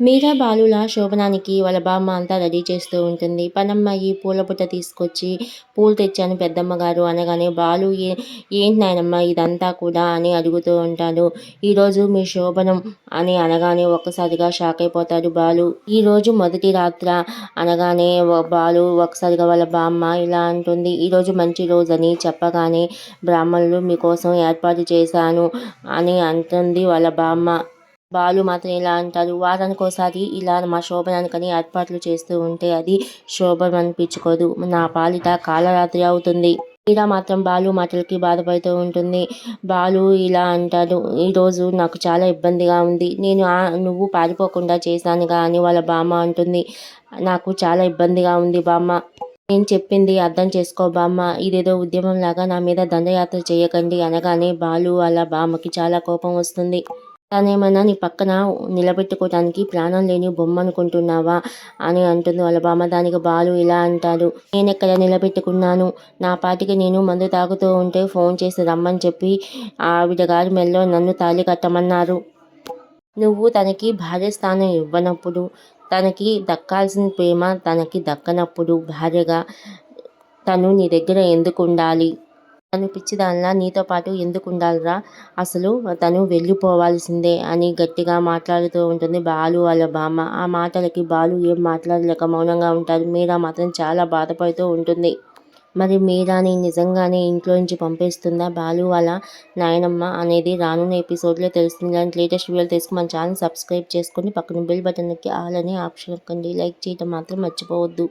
మీరా బాలుల శోభనానికి వాళ్ళ బామ్మ అంతా రెడీ చేస్తూ ఉంటుంది. పనమ్మాయి పూల బుట్ట తీసుకొచ్చి పూలు తెచ్చాను పెద్దమ్మ గారు అనగానే బాలు ఏ ఏంటి నాయనమ్మ ఇదంతా కూడా? అని అడుగుతూ ఉంటాడు. ఈరోజు మీ శోభనం అని అనగానే ఒక్కసారిగా షాక్ అయిపోతాడు బాలు. ఈరోజు మొదటి రాత్ర అనగానే బాలు ఒకసారిగా వాళ్ళ బామ్మ ఇలా అంటుంది. ఈరోజు మంచి రోజు అని చెప్పగానే బ్రాహ్మణులు మీకోసం ఏర్పాటు చేశాను అని అంటుంది వాళ్ళ బామ్మ. బాలు మాత్రం ఇలా అంటారు? వారానికి ఒకసారి ఇలా మా శోభనానికని ఏర్పాట్లు చేస్తూ ఉంటే అది శోభం అనిపించుకోదు. నా పాలిట కాలరాత్రి అవుతుంది. ఇలా మాత్రం బాలు మాటలకి బాధపడుతూ ఉంటుంది. బాలు ఇలా అంటాడు ఈరోజు నాకు చాలా ఇబ్బందిగా ఉంది. నేను ఆ- నువ్వు పారిపోకుండా చేశానుగా అని వాళ్ళ బామ్మ అంటుంది నాకు చాలా ఇబ్బందిగా ఉంది బామ్మ. నేను చెప్పింది అర్థం చేసుకో బామ్మ. ఇదేదో ఉద్యమం లాగా నా మీద దండయాత్ర చేయకండి అనగానే బాలు వాళ్ళ బామ్మకి చాలా కోపం వస్తుంది. తనేమన్నా నీ పక్కన నిలబెట్టుకోవడానికి ప్రాణం లేని బొమ్మ అనుకుంటున్నావా అని అంటుంది వాళ్ళ బామ్మ దానికి బాలు ఇలా అంటాడు. నేను ఎక్కడ నిలబెట్టుకున్నాను? నా పాటికి నేను మందు తాగుతూ ఉంటే ఫోన్ చేసి రమ్మని చెప్పి ఆవిడ గారి మెల్లో నన్ను తాళి కట్టమన్నారు. నువ్వు తనకి భార్య స్థానం ఇవ్వనప్పుడు తనకి దక్కాల్సిన ప్రేమ తనకి దక్కనప్పుడు భార్యగా తను నీ దగ్గర ఎందుకు ఉండాలి తను పిచ్చిదానిలా నీతో పాటు ఎందుకు ఉండాలిరా అసలు తను వెళ్ళిపోవాల్సిందే అని గట్టిగా మాట్లాడుతూ ఉంటుంది బాలు వాళ్ళ బామ్మ. ఆ మాటలకి బాలు ఏం మాట్లాడలేక మౌనంగా ఉంటారు. మీరా మాత్రం చాలా బాధపడుతూ ఉంటుంది. మరి మీరాని నిజంగానే ఇంట్లో నుంచి పంపేస్తుందా బాలు వాళ్ళ నాయనమ్మ అనేది రానున్న ఎపిసోడ్లో తెలుస్తుంది. ఇలాంటి లేటెస్ట్ వీడియోలు తెలుసుకుని మన ఛానల్ సబ్స్క్రైబ్ చేసుకొని పక్కన బెల్ బటన్కి ఆల్ అనే ఆప్షన్ ఎక్కండి లైక్ చేయడం మాత్రం మర్చిపోవద్దు.